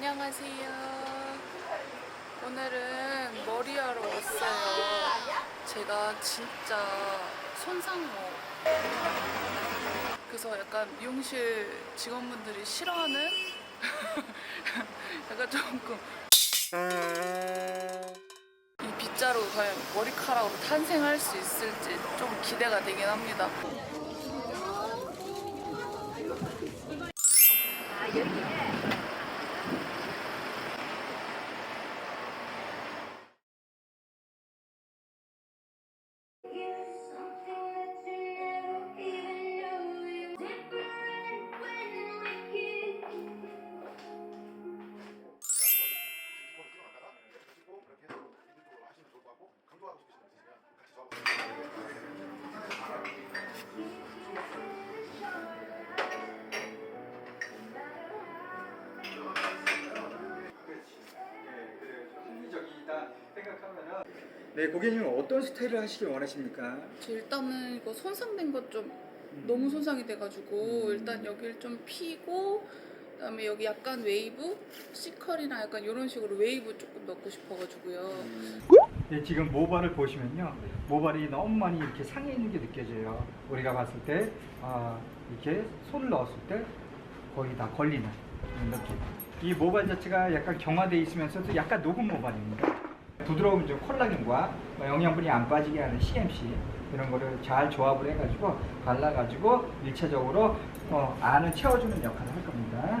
안녕하세요. 오늘은 머리하러 왔어요. 제가 진짜 손상모. 그래서 약간 미용실 직원분들이 싫어하는 약간 조금 이 빗자루 과연 머리카락으로 탄생할 수 있을지 좀 기대가 되긴 합니다. 네 고객님은 어떤 스타일을 하시길 원하십니까? 저 일단은 이거 손상된 것 좀 너무 손상이 돼가지고 일단 여기를 좀 피고 그다음에 여기 약간 웨이브 시컬이나 약간 이런 식으로 웨이브 조금 넣고 싶어가지고요. 네, 지금 모발을 보시면요. 모발이 너무 많이 이렇게 상해 있는 게 느껴져요. 우리가 봤을 때 아, 이렇게 손을 넣었을 때 거의 다 걸리는 느낌. 이 모발 자체가 약간 경화돼 있으면서도 약간 녹은 모발입니다. 부드러운 좀 콜라겐과 뭐 영양분이 안 빠지게 하는 CMC 이런 거를 잘 조합을 해가지고 발라가지고 일차적으로 어, 안을 채워주는 역할을 할 겁니다.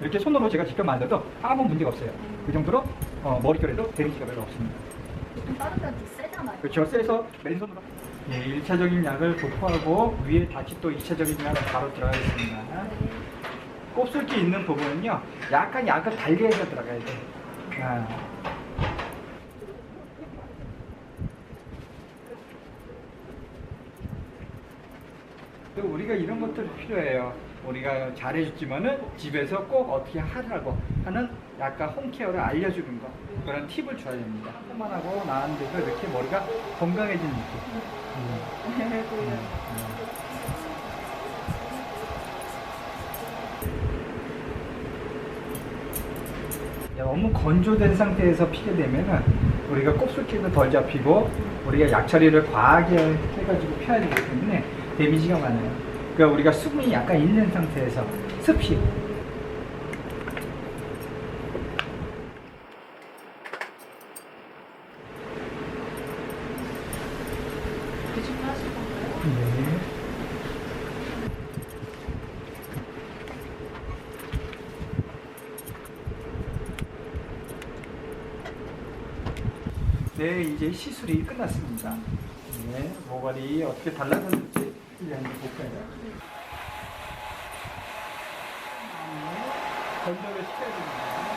이렇게 손으로 제가 직접 만들어도 아무 문제가 없어요. 그 정도로 어, 머릿결에도 데미지가 별로 없습니다. 좀 다른 데는 좀 세잖아요. 그렇죠. 세서 맨손으로. 예, 1차적인 약을 도포하고 위에 다시 또 2차적인 약을 바로 들어가겠습니다. 곱슬기 있는 부분은요, 약간 약을 달리해서 들어가야 돼요. 아. 또 우리가 이런 것들 필요해요. 우리가 잘해줬지만은 집에서 꼭 어떻게 하라고 하는 약간 홈케어를 알려주는 거 그런 팁을 줘야 됩니다. 한만하고 나왔는데도 이렇게 머리가 건강해진 느낌. 음. 음, 음. 너무 건조된 상태에서 피게 되면은 우리가 곱슬기도 덜 잡히고 우리가 약 처리를 과하게 해가지고 펴야 되기 때문에 데미지가 많아요. 그러니까 우리가 수분이 약간 있는 상태에서 습식. 네, 이제 시술이 끝났습니다. 네, 모발이 어떻게 달라졌는지 이제 한번 볼까요? 네, 건조를 시켜야 됩니다.